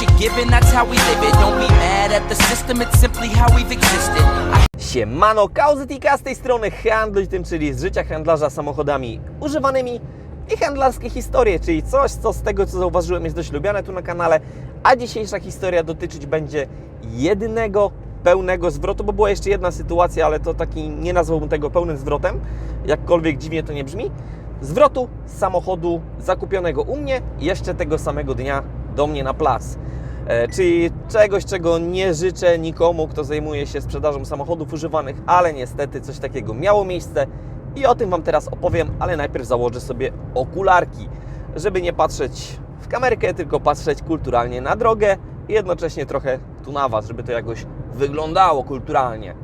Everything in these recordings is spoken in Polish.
you're given, that's how we live it. Don't be mad at the system, it's simply how we've existed. I Siemano, z tej strony Handluj tym, czyli z życia handlarza samochodami używanymi i handlarskie historie, czyli coś, co z tego, co zauważyłem, jest dość lubiane tu na kanale, a dzisiejsza historia dotyczyć będzie jedynego pełnego zwrotu, bo była jeszcze jedna sytuacja, ale to taki, nie nazwałbym tego pełnym zwrotem, jakkolwiek dziwnie to nie brzmi, zwrotu samochodu zakupionego u mnie jeszcze tego samego dnia do mnie na plac. E, czyli czegoś, czego nie życzę nikomu, kto zajmuje się sprzedażą samochodów używanych, ale niestety coś takiego miało miejsce i o tym Wam teraz opowiem, ale najpierw założę sobie okularki, żeby nie patrzeć w kamerkę, tylko patrzeć kulturalnie na drogę i jednocześnie trochę tu na Was, żeby to jakoś wyglądało kulturalnie.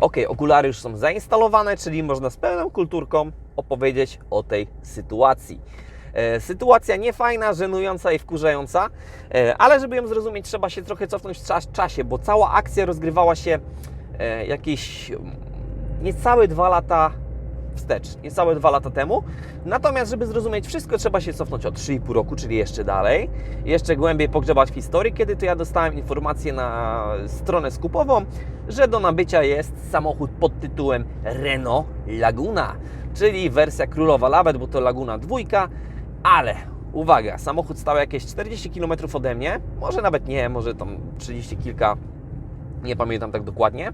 Ok, okulary już są zainstalowane, czyli można z pełną kulturką opowiedzieć o tej sytuacji. E, sytuacja niefajna, żenująca i wkurzająca, e, ale żeby ją zrozumieć, trzeba się trochę cofnąć w czas, czasie, bo cała akcja rozgrywała się e, jakieś mm, niecałe dwa lata wstecz, niecałe dwa lata temu. Natomiast, żeby zrozumieć wszystko, trzeba się cofnąć o 3,5 roku, czyli jeszcze dalej, jeszcze głębiej pogrzebać w historii, kiedy to ja dostałem informację na stronę skupową, że do nabycia jest samochód pod tytułem Renault Laguna, czyli wersja królowa nawet, bo to Laguna dwójka, ale uwaga, samochód stał jakieś 40 km ode mnie, może nawet nie, może tam 30 kilka, nie pamiętam tak dokładnie.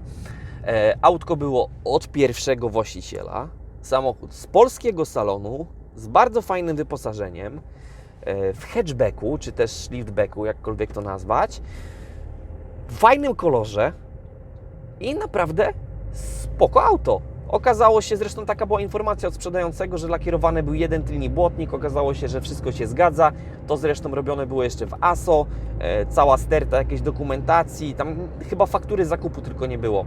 E, Autko było od pierwszego właściciela, samochód z polskiego salonu, z bardzo fajnym wyposażeniem, e, w hatchbacku, czy też liftbacku, jakkolwiek to nazwać, w fajnym kolorze i naprawdę spoko auto. Okazało się, zresztą taka była informacja od sprzedającego, że lakierowany był jeden tylny błotnik, okazało się, że wszystko się zgadza. To zresztą robione było jeszcze w ASO, e, cała sterta jakiejś dokumentacji, tam chyba faktury zakupu tylko nie było.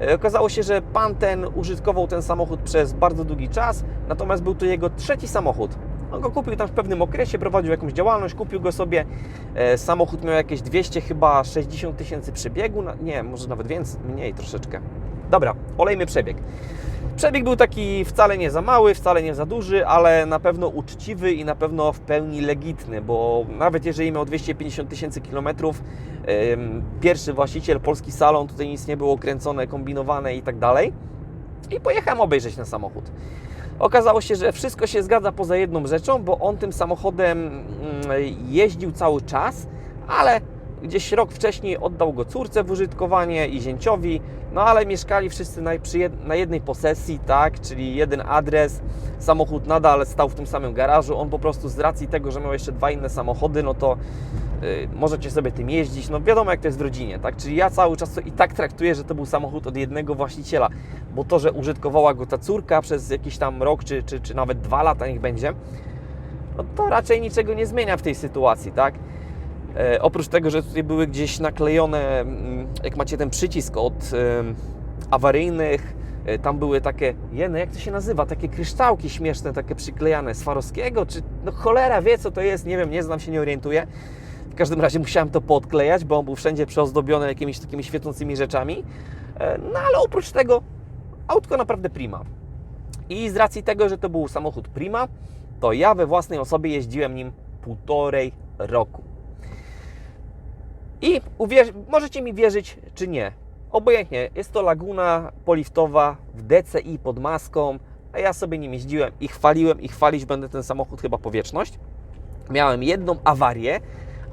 E, Okazało się, że pan ten użytkował ten samochód przez bardzo długi czas, natomiast był to jego trzeci samochód. On go kupił tam w pewnym okresie, prowadził jakąś działalność, kupił go sobie. E, Samochód miał jakieś 200 chyba 60 tysięcy przebiegu, nie, może nawet więcej, mniej troszeczkę. Dobra, olejmy przebieg. Przebieg był taki wcale nie za mały, wcale nie za duży, ale na pewno uczciwy i na pewno w pełni legitny, bo nawet jeżeli miał 250 tysięcy kilometrów, pierwszy właściciel, polski salon, tutaj nic nie było kręcone, kombinowane i tak dalej. I pojechałem obejrzeć ten samochód. Okazało się, że wszystko się zgadza poza jedną rzeczą, bo on tym samochodem mm, jeździł cały czas, ale gdzieś rok wcześniej oddał go córce w użytkowanie i zięciowi, no ale mieszkali wszyscy na, na jednej posesji, tak, czyli jeden adres, samochód nadal stał w tym samym garażu, on po prostu z racji tego, że miał jeszcze dwa inne samochody, no to y, możecie sobie tym jeździć, no wiadomo jak to jest w rodzinie, tak, czyli ja cały czas to i tak traktuję, że to był samochód od jednego właściciela, bo to, że użytkowała go ta córka przez jakiś tam rok, czy, czy, czy nawet dwa lata niech będzie, no to raczej niczego nie zmienia w tej sytuacji, tak? E, oprócz tego, że tutaj były gdzieś naklejone, mm, jak macie ten przycisk od awaryjnych, e, tam były takie, jene, jak to się nazywa, takie kryształki śmieszne, takie przyklejane z Farowskiego, czy no cholera wie co to jest, nie wiem, nie znam się, nie orientuję. W każdym razie musiałem to podklejać, bo on był wszędzie przeozdobiony jakimiś takimi świecącymi rzeczami. E, No ale oprócz tego autko naprawdę prima. I z racji tego, że to był samochód prima, to ja we własnej osobie jeździłem nim półtorej roku. I możecie mi wierzyć czy nie. Obojętnie, jest to laguna poliftowa w DCI pod maską, a ja sobie nim jeździłem i chwaliłem i chwalić będę ten samochód chyba po wieczność. Miałem jedną awarię.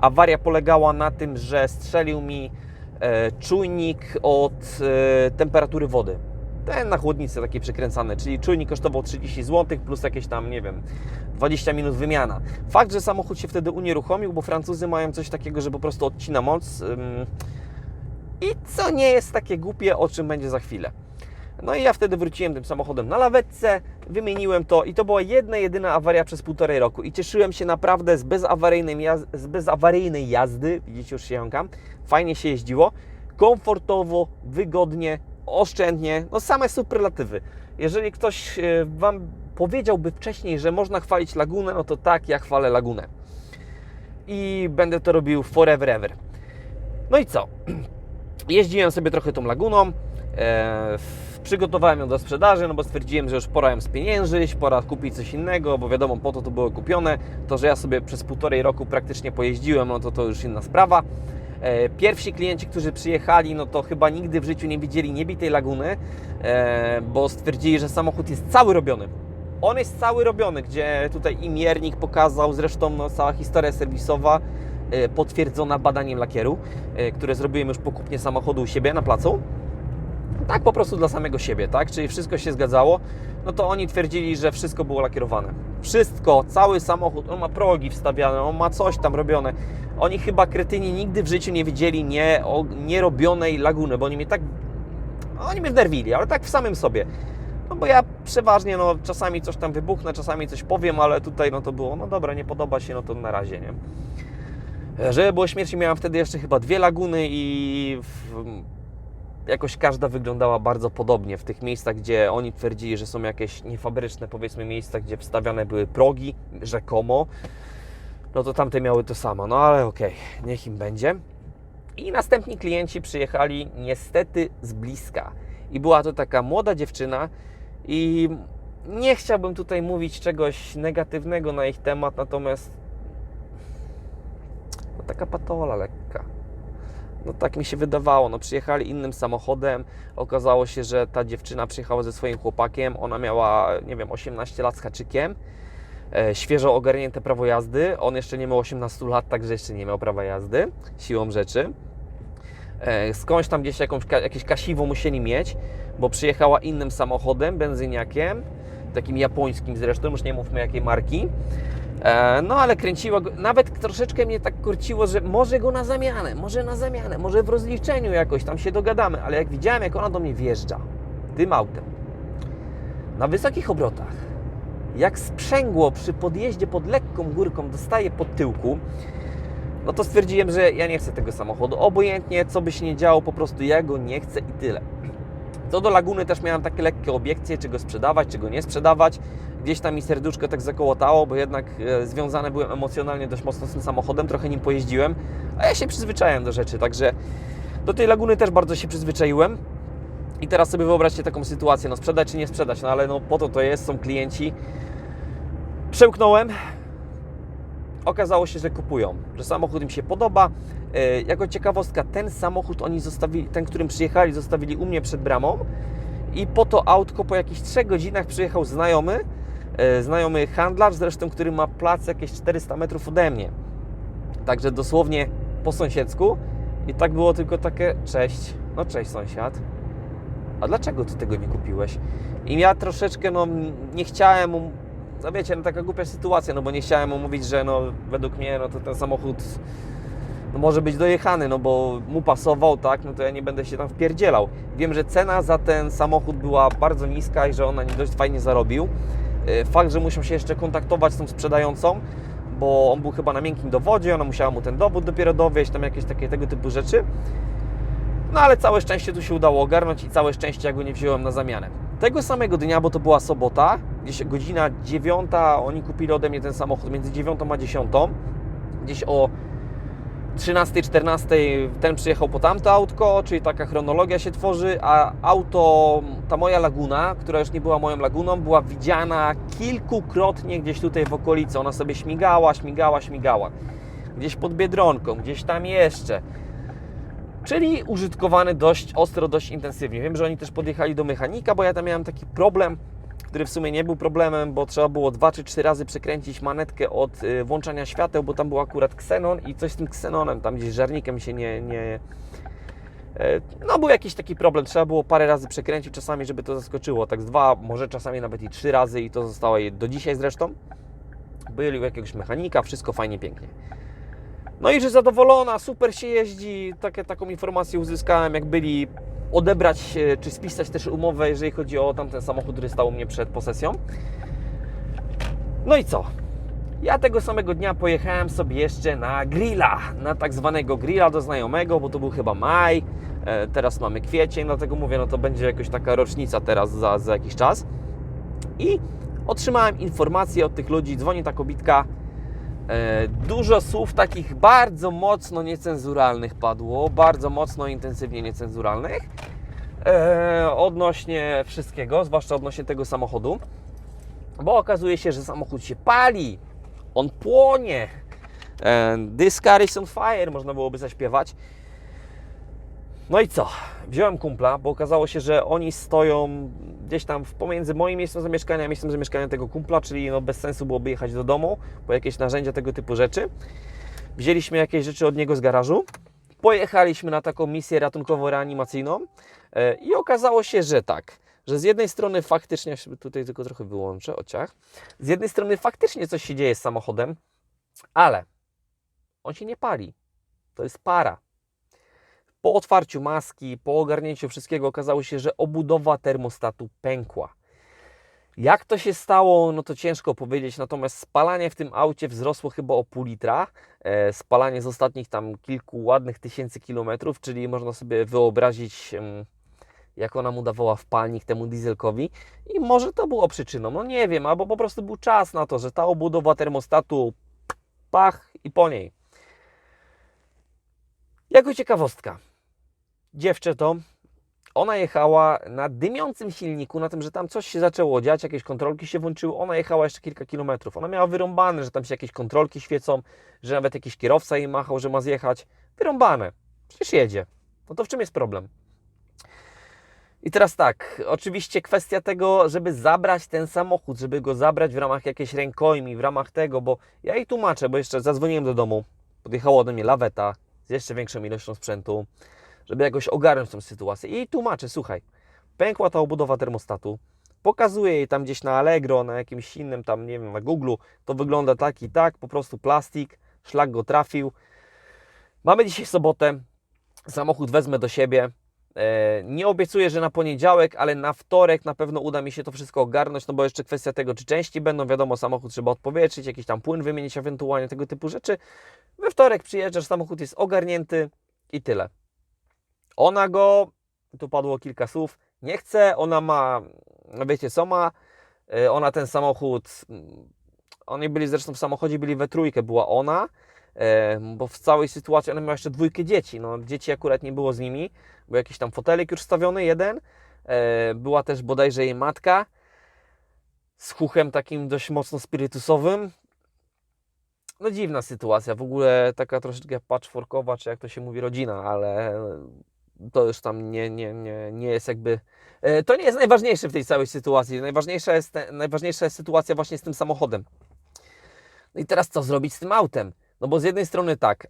Awaria polegała na tym, że strzelił mi e, czujnik od e, temperatury wody. Ten na chłodnicy taki przykręcany, czyli czujnik kosztował 30 zł plus jakieś tam, nie wiem, 20 minut wymiana. Fakt, że samochód się wtedy unieruchomił, bo Francuzy mają coś takiego, że po prostu odcina moc. I co nie jest takie głupie, o czym będzie za chwilę. No i ja wtedy wróciłem tym samochodem na lawetce, wymieniłem to i to była jedna, jedyna awaria przez półtorej roku i cieszyłem się naprawdę z bezawaryjnej, jaz- z bezawaryjnej jazdy, widzicie już się jąkam, fajnie się jeździło, komfortowo, wygodnie, oszczędnie, no same superlatywy. Jeżeli ktoś e, Wam powiedziałby wcześniej, że można chwalić Lagunę, no to tak, ja chwalę Lagunę. I będę to robił forever ever. No i co? Jeździłem sobie trochę tą Laguną. E, Przygotowałem ją do sprzedaży, no bo stwierdziłem, że już pora ją spieniężyć, pora kupić coś innego, bo wiadomo, po to to było kupione. To, że ja sobie przez półtorej roku praktycznie pojeździłem, no to to już inna sprawa. E, Pierwsi klienci, którzy przyjechali, no to chyba nigdy w życiu nie widzieli niebitej laguny, e, bo stwierdzili, że samochód jest cały robiony. On jest cały robiony, gdzie tutaj i miernik pokazał, zresztą no, cała historia serwisowa e, potwierdzona badaniem lakieru, które zrobiłem już po kupnie samochodu u siebie na placu. Tak po prostu dla samego siebie, tak? Czyli wszystko się zgadzało. No to oni twierdzili, że wszystko było lakierowane. Wszystko, cały samochód, on ma progi wstawiane, on ma coś tam robione. Oni chyba kretyni nigdy w życiu nie widzieli nie, o, nierobionej laguny, bo oni mnie tak. Oni mnie wnerwili, ale tak w samym sobie. No bo ja przeważnie, no czasami coś tam wybuchnę, czasami coś powiem, ale tutaj no to było, no dobra, nie podoba się, no to na razie, nie? Żeby było śmierci, miałem wtedy jeszcze chyba dwie laguny i w, jakoś każda wyglądała bardzo podobnie w tych miejscach, gdzie oni twierdzili, że są jakieś niefabryczne, powiedzmy, miejsca, gdzie wstawiane były progi, rzekomo. No to tamte miały to samo, no ale okej, niech im będzie. I następni klienci przyjechali niestety z bliska. I była to taka młoda dziewczyna i nie chciałbym tutaj mówić czegoś negatywnego na ich temat, natomiast no taka patola lekka. No tak mi się wydawało. No przyjechali innym samochodem. Okazało się, że ta dziewczyna przyjechała ze swoim chłopakiem. Ona miała, nie wiem, 18 lat z haczykiem. E, świeżo ogarnięte prawo jazdy. On jeszcze nie miał 18 lat, także jeszcze nie miał prawa jazdy. Siłą rzeczy. E, skądś tam gdzieś jakąś, jakieś kasiwo musieli mieć, bo przyjechała innym samochodem, benzyniakiem, takim japońskim zresztą, już nie mówmy jakiej marki. E, No ale kręciła go, nawet troszeczkę mnie tak kurciło, że może go na zamianę, może na zamianę, może w rozliczeniu jakoś tam się dogadamy, ale jak widziałem, jak ona do mnie wjeżdża tym autem, na wysokich obrotach, jak sprzęgło przy podjeździe pod lekką górką dostaje pod tyłku, no to stwierdziłem, że ja nie chcę tego samochodu. Obojętnie, co by się nie działo, po prostu ja go nie chcę i tyle. Co do Laguny też miałem takie lekkie obiekcje, czy go sprzedawać, czy go nie sprzedawać. Gdzieś tam mi serduszko tak zakołotało, bo jednak e, związany byłem emocjonalnie dość mocno z tym samochodem, trochę nim pojeździłem, a ja się przyzwyczaiłem do rzeczy, także do tej Laguny też bardzo się przyzwyczaiłem. I teraz sobie wyobraźcie taką sytuację, no sprzedać czy nie sprzedać, no ale no po to to jest, są klienci. Przełknąłem, okazało się, że kupują, że samochód im się podoba. E, Jako ciekawostka, ten samochód oni zostawili, ten, którym przyjechali, zostawili u mnie przed bramą i po to autko po jakichś 3 godzinach przyjechał znajomy, e, znajomy handlarz zresztą, który ma plac jakieś 400 metrów ode mnie. Także dosłownie po sąsiedzku i tak było tylko takie, cześć, no cześć sąsiad, a dlaczego ty tego nie kupiłeś? I ja troszeczkę, no nie chciałem no wiecie, no taka głupia sytuacja, no bo nie chciałem mu mówić, że no według mnie, no to ten samochód no może być dojechany, no bo mu pasował, tak, no to ja nie będę się tam wpierdzielał. Wiem, że cena za ten samochód była bardzo niska i że on na nim dość fajnie zarobił. E, Fakt, że musiał się jeszcze kontaktować z tą sprzedającą, bo on był chyba na miękkim dowodzie, ona musiała mu ten dowód dopiero dowieść, tam jakieś takie tego typu rzeczy. No ale całe szczęście tu się udało ogarnąć i całe szczęście ja go nie wziąłem na zamianę. Tego samego dnia, bo to była sobota, gdzieś godzina 9, oni kupili ode mnie ten samochód między 9 a 10. Gdzieś o 13, 14 ten przyjechał po tamto autko, czyli taka chronologia się tworzy, a auto, ta moja laguna, która już nie była moją laguną, była widziana kilkukrotnie gdzieś tutaj w okolicy. Ona sobie śmigała, śmigała, śmigała. Gdzieś pod Biedronką, gdzieś tam jeszcze. Czyli użytkowany dość ostro, dość intensywnie. Wiem, że oni też podjechali do mechanika, bo ja tam miałem taki problem, który w sumie nie był problemem, bo trzeba było dwa czy trzy razy przekręcić manetkę od y, włączania świateł, bo tam był akurat ksenon i coś z tym ksenonem, tam gdzieś żarnikiem się nie... nie e, no był jakiś taki problem, trzeba było parę razy przekręcić czasami, żeby to zaskoczyło, tak z dwa, może czasami nawet i trzy razy i to zostało do dzisiaj zresztą. Byli u jakiegoś mechanika, wszystko fajnie, pięknie. No i że zadowolona, super się jeździ. Taką informację uzyskałem, jak byli odebrać czy spisać też umowę, jeżeli chodzi o tamten samochód, który stał u mnie przed posesją. No i co? Ja tego samego dnia pojechałem sobie jeszcze na grilla, na tak zwanego grilla do znajomego, bo to był chyba maj, e, teraz mamy kwiecień, dlatego mówię, no to będzie jakoś taka rocznica teraz za, za jakiś czas. I otrzymałem informację od tych ludzi, dzwoni ta kobitka, Dużo słów takich bardzo mocno niecenzuralnych padło, bardzo mocno intensywnie niecenzuralnych. e, odnośnie wszystkiego, zwłaszcza odnośnie tego samochodu, bo okazuje się, że samochód się pali, on płonie. E, This car is on fire, można byłoby zaśpiewać. No i co? Wziąłem kumpla, bo okazało się, że oni stoją gdzieś tam pomiędzy moim miejscem zamieszkania a miejscem zamieszkania tego kumpla, czyli no bez sensu byłoby jechać do domu po jakieś narzędzia, tego typu rzeczy. Wzięliśmy jakieś rzeczy od niego z garażu, pojechaliśmy na taką misję ratunkowo-reanimacyjną e, i okazało się, że tak, że z jednej strony faktycznie, tutaj tylko trochę wyłączę, ociach, z jednej strony faktycznie coś się dzieje z samochodem, ale on się nie pali. To jest para. Po otwarciu maski, po ogarnięciu wszystkiego okazało się, że obudowa termostatu pękła. Jak to się stało, no to ciężko powiedzieć, natomiast spalanie w tym aucie wzrosło chyba o pół litra. E, spalanie z ostatnich tam kilku ładnych tysięcy kilometrów, czyli można sobie wyobrazić, jak ona mu dawała wpalnik temu dieselkowi i może to było przyczyną, no nie wiem, albo po prostu był czas na to, że ta obudowa termostatu pach i po niej. Jako ciekawostka, dziewczę to, ona jechała na dymiącym silniku, na tym, że tam coś się zaczęło dziać, jakieś kontrolki się włączyły, ona jechała jeszcze kilka kilometrów. Ona miała wyrąbane, że tam się jakieś kontrolki świecą, że nawet jakiś kierowca jej machał, że ma zjechać. Wyrąbane. Przecież jedzie. No to w czym jest problem? I teraz tak, oczywiście kwestia tego, żeby zabrać ten samochód, żeby go zabrać w ramach jakiejś rękojmi, w ramach tego, bo ja jej tłumaczę, bo jeszcze zadzwoniłem do domu, podjechała ode mnie laweta z jeszcze większą ilością sprzętu, żeby jakoś ogarnąć tą sytuację. I tłumaczę, słuchaj, pękła ta obudowa termostatu, pokazuję jej tam gdzieś na Allegro, na jakimś innym tam, nie wiem, na Google, to wygląda tak i tak, po prostu plastik, szlak go trafił. Mamy dzisiaj sobotę, samochód wezmę do siebie. E, Nie obiecuję, że na poniedziałek, ale na wtorek na pewno uda mi się to wszystko ogarnąć, no bo jeszcze kwestia tego, czy części będą, wiadomo, samochód trzeba odpowietrzyć, jakiś tam płyn wymienić ewentualnie, tego typu rzeczy. We wtorek przyjeżdżasz, samochód jest ogarnięty i tyle. Ona go, tu padło kilka słów, nie chce, ona ma, no wiecie co ma, E, ona ten samochód, mm, oni byli zresztą w samochodzie, byli we trójkę, była ona, e, bo w całej sytuacji ona miała jeszcze dwójkę dzieci, no dzieci akurat nie było z nimi, był jakiś tam fotelik już stawiony, jeden, e, była też bodajże jej matka, z chuchem takim dość mocno spirytusowym, no dziwna sytuacja, w ogóle taka troszeczkę patchworkowa, czy jak to się mówi, rodzina, ale to już tam nie, nie, nie, nie jest jakby. e, To nie jest najważniejsze w tej całej sytuacji. Najważniejsza jest, najważniejsza jest sytuacja właśnie z tym samochodem. No i teraz co zrobić z tym autem? No bo z jednej strony tak,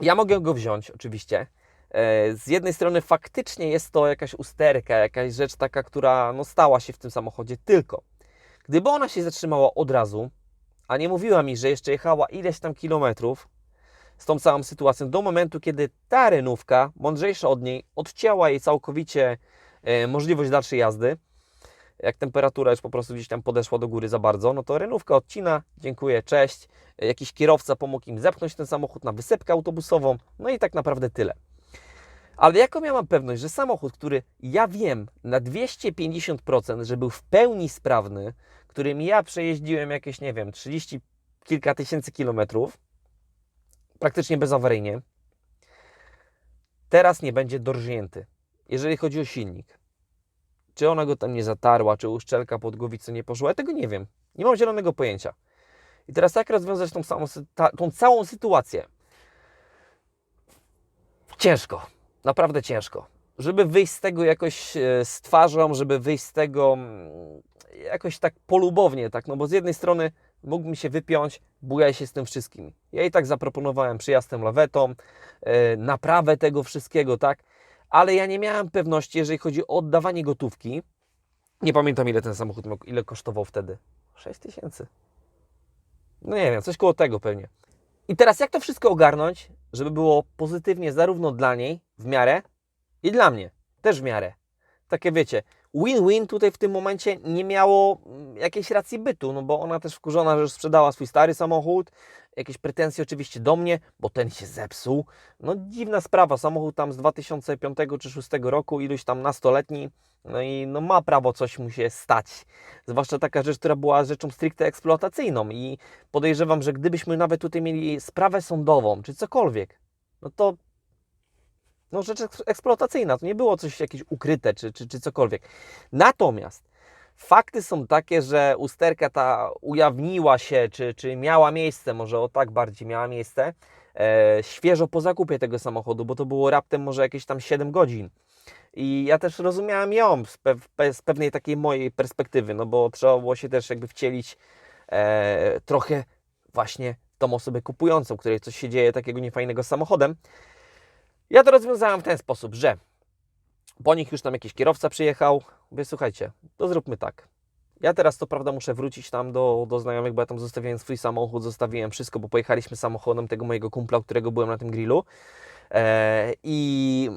ja mogę go wziąć oczywiście. E, Z jednej strony faktycznie jest to jakaś usterka, jakaś rzecz taka, która no, stała się w tym samochodzie, tylko gdyby ona się zatrzymała od razu, a nie mówiła mi, że jeszcze jechała ileś tam kilometrów z tą całą sytuacją, do momentu, kiedy ta renówka, mądrzejsza od niej, odcięła jej całkowicie e, możliwość dalszej jazdy, jak temperatura już po prostu gdzieś tam podeszła do góry za bardzo, no to renówka odcina, dziękuję, cześć, jakiś kierowca pomógł im zepchnąć ten samochód na wysepkę autobusową, no i tak naprawdę tyle. Ale jaką ja mam pewność, że samochód, który ja wiem na 250%, że był w pełni sprawny, którym ja przejeździłem jakieś, nie wiem, 30 kilka tysięcy kilometrów, praktycznie bezawaryjnie, teraz nie będzie dorżnięty, jeżeli chodzi o silnik. Czy ona go tam nie zatarła, czy uszczelka pod głowicę nie poszła, ja tego nie wiem. Nie mam zielonego pojęcia. I teraz jak rozwiązać tą, samą, ta, tą całą sytuację? Ciężko, naprawdę ciężko. Żeby wyjść z tego jakoś e, z twarzą, żeby wyjść z tego mm, jakoś tak polubownie, tak, no bo z jednej strony mógłbym się wypiąć, bujaj się z tym wszystkim. Ja i tak zaproponowałem przyjazd tą lawetą, e, naprawę tego wszystkiego, tak, ale ja nie miałem pewności, jeżeli chodzi o oddawanie gotówki. Nie pamiętam ile ten samochód, ile kosztował wtedy. 6 tysięcy. No nie wiem, coś koło tego pewnie. I teraz jak to wszystko ogarnąć, żeby było pozytywnie zarówno dla niej w miarę i dla mnie też w miarę. Takie wiecie, win-win tutaj w tym momencie nie miało mm, jakiejś racji bytu, no bo ona też wkurzona, że już sprzedała swój stary samochód, jakieś pretensje oczywiście do mnie, bo ten się zepsuł. No dziwna sprawa, samochód tam z 2005 czy 2006 roku, iluś tam nastoletni, no i no ma prawo coś mu się stać. Zwłaszcza taka rzecz, która była rzeczą stricte eksploatacyjną i podejrzewam, że gdybyśmy nawet tutaj mieli sprawę sądową, czy cokolwiek, no to no, rzecz eks- eksploatacyjna, to nie było coś jakieś ukryte czy, czy, czy cokolwiek. Natomiast fakty są takie, że usterka ta ujawniła się, czy, czy miała miejsce, może o tak bardziej miała miejsce, e, świeżo po zakupie tego samochodu, bo to było raptem może jakieś tam 7 godzin. I ja też rozumiałem ją z, pe z pewnej takiej mojej perspektywy, no bo trzeba było się też jakby wcielić e, trochę właśnie tą osobę kupującą, której coś się dzieje takiego niefajnego samochodem. Ja to rozwiązałem w ten sposób, że po nich już tam jakiś kierowca przyjechał. Mówię, słuchajcie, to zróbmy tak. Ja teraz to prawda muszę wrócić tam do, do znajomych, bo ja tam zostawiłem swój samochód, zostawiłem wszystko, bo pojechaliśmy samochodem tego mojego kumpla, którego byłem na tym grillu. E, I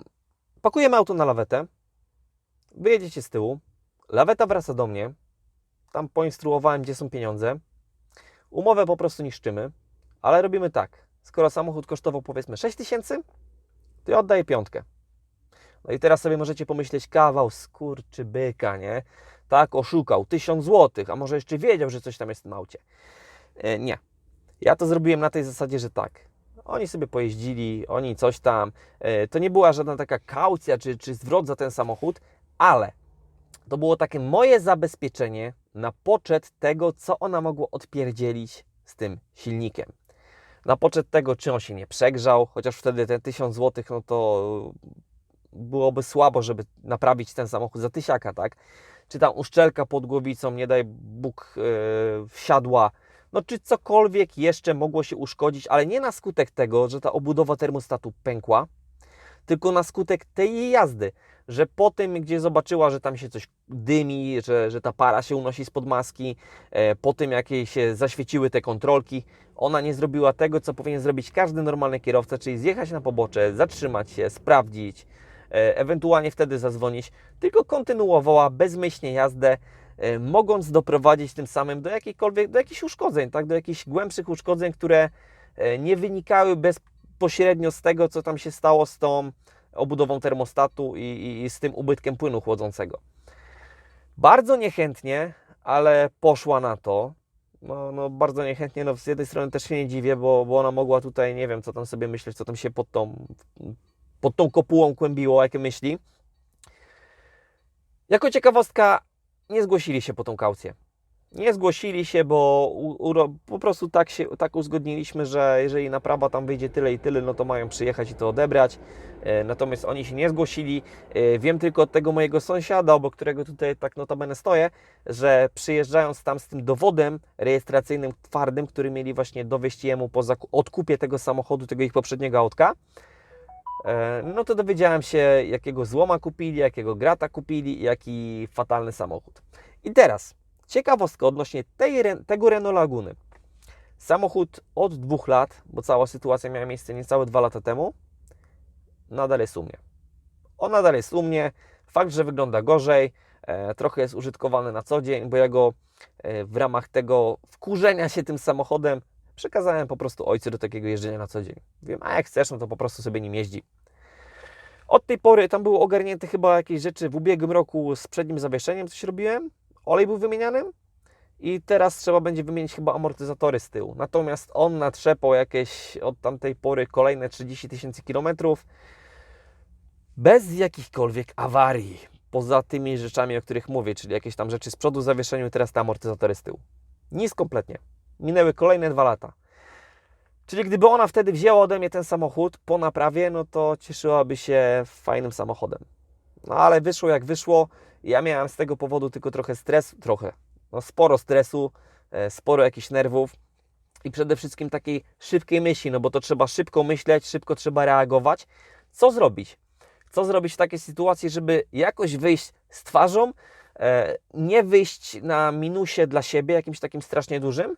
pakujemy auto na lawetę. Wyjedziecie z tyłu. Laweta wraca do mnie. Tam poinstruowałem, gdzie są pieniądze. Umowę po prostu niszczymy, ale robimy tak. Skoro samochód kosztował powiedzmy 6 tysięcy, to ja oddaję piątkę. No i teraz sobie możecie pomyśleć, kawał skurczy byka, nie? Tak, oszukał, 1000 złotych, a może jeszcze wiedział, że coś tam jest w tym aucie. E, nie. Ja to zrobiłem na tej zasadzie, że tak. Oni sobie pojeździli, oni coś tam. E, to nie była żadna taka kaucja czy, czy zwrot za ten samochód, ale to było takie moje zabezpieczenie na poczet tego, co ona mogła odpierdzielić z tym silnikiem. Na poczet tego, czy on się nie przegrzał, chociaż wtedy ten 1000 zł, no to byłoby słabo, żeby naprawić ten samochód za tysiaka, tak? Czy tam uszczelka pod głowicą, nie daj Bóg, yy, wsiadła, no czy cokolwiek jeszcze mogło się uszkodzić, ale nie na skutek tego, że ta obudowa termostatu pękła, tylko na skutek tej jazdy, że po tym, gdzie zobaczyła, że tam się coś dymi, że, że ta para się unosi spod maski, e, po tym, jak jej się zaświeciły te kontrolki, ona nie zrobiła tego, co powinien zrobić każdy normalny kierowca, czyli zjechać na pobocze, zatrzymać się, sprawdzić, e, ewentualnie wtedy zadzwonić, tylko kontynuowała bezmyślnie jazdę, e, mogąc doprowadzić tym samym do jakichkolwiek, do jakichś uszkodzeń, tak, do jakichś głębszych uszkodzeń, które nie wynikały bezpośrednio z tego, co tam się stało z tą obudową termostatu i, i, i z tym ubytkiem płynu chłodzącego. Bardzo niechętnie, ale poszła na to. No, no bardzo niechętnie, no z jednej strony też się nie dziwię, bo, bo ona mogła tutaj, nie wiem, co tam sobie myśleć, co tam się pod tą, pod tą kopułą kłębiło, jakie myśli. Jako ciekawostka, nie zgłosili się po tą kaucję. Nie zgłosili się, bo po prostu tak, się, tak uzgodniliśmy, że jeżeli naprawa tam wyjdzie tyle i tyle, no to mają przyjechać i to odebrać. E, natomiast oni się nie zgłosili. E, wiem tylko od tego mojego sąsiada, obok którego tutaj tak notabene stoję, że przyjeżdżając tam z tym dowodem rejestracyjnym twardym, który mieli właśnie dowieść jemu po odkupie tego samochodu, tego ich poprzedniego autka, e, no to dowiedziałem się, jakiego złoma kupili, jakiego grata kupili i jaki fatalny samochód. I teraz ciekawostka odnośnie tej, tego Renault Laguny. Samochód od dwóch lat, bo cała sytuacja miała miejsce niecałe dwa lata temu, nadal jest u mnie. On nadal jest u mnie. Fakt, że wygląda gorzej, e, trochę jest użytkowany na co dzień, bo ja go e, w ramach tego wkurzenia się tym samochodem przekazałem po prostu ojcu do takiego jeżdżenia na co dzień. Wiem, a jak chcesz, no to po prostu sobie nim jeździ. Od tej pory tam było ogarnięte chyba jakieś rzeczy w ubiegłym roku z przednim zawieszeniem, coś robiłem. Olej był wymieniany i teraz trzeba będzie wymienić chyba amortyzatory z tyłu. Natomiast on natrzepał jakieś od tamtej pory kolejne 30 tysięcy kilometrów bez jakichkolwiek awarii. Poza tymi rzeczami, o których mówię, czyli jakieś tam rzeczy z przodu zawieszeniu teraz te amortyzatory z tyłu. Nic kompletnie. Minęły kolejne dwa lata. Czyli gdyby ona wtedy wzięła ode mnie ten samochód po naprawie, no to cieszyłaby się fajnym samochodem. No ale wyszło jak wyszło. Ja miałem z tego powodu tylko trochę stresu, trochę, no sporo stresu, e, sporo jakichś nerwów i przede wszystkim takiej szybkiej myśli, no bo to trzeba szybko myśleć, szybko trzeba reagować. Co zrobić? Co zrobić w takiej sytuacji, żeby jakoś wyjść z twarzą, e, nie wyjść na minusie dla siebie, jakimś takim strasznie dużym,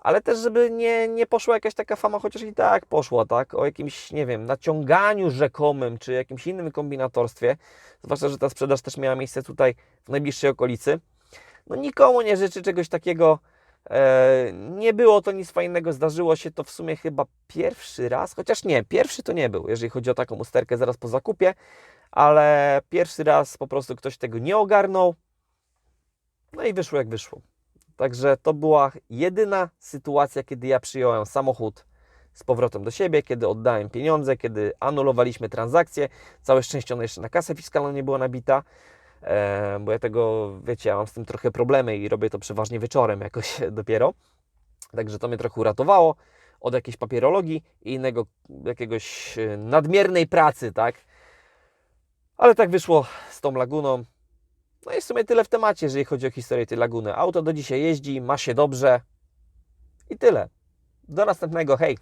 ale też, żeby nie, nie poszła jakaś taka fama, chociaż i tak poszła, tak, o jakimś, nie wiem, naciąganiu rzekomym, czy jakimś innym kombinatorstwie, zwłaszcza, że ta sprzedaż też miała miejsce tutaj w najbliższej okolicy. No nikomu nie życzy czegoś takiego, e, nie było to nic fajnego, zdarzyło się to w sumie chyba pierwszy raz, chociaż nie, pierwszy to nie był, jeżeli chodzi o taką usterkę zaraz po zakupie, ale pierwszy raz po prostu ktoś tego nie ogarnął, no i wyszło jak wyszło. Także to była jedyna sytuacja, kiedy ja przyjąłem samochód z powrotem do siebie, kiedy oddałem pieniądze, kiedy anulowaliśmy transakcję. Całe szczęście ona jeszcze na kasę fiskalną nie była nabita, e, bo ja tego, wiecie, ja mam z tym trochę problemy i robię to przeważnie wieczorem jakoś dopiero. Także to mnie trochę uratowało od jakiejś papierologii i innego jakiegoś e, nadmiernej pracy, tak? Ale tak wyszło z tą laguną. No i w sumie tyle w temacie, jeżeli chodzi o historię tej laguny. Auto do dzisiaj jeździ, ma się dobrze i tyle. Do następnego, hej!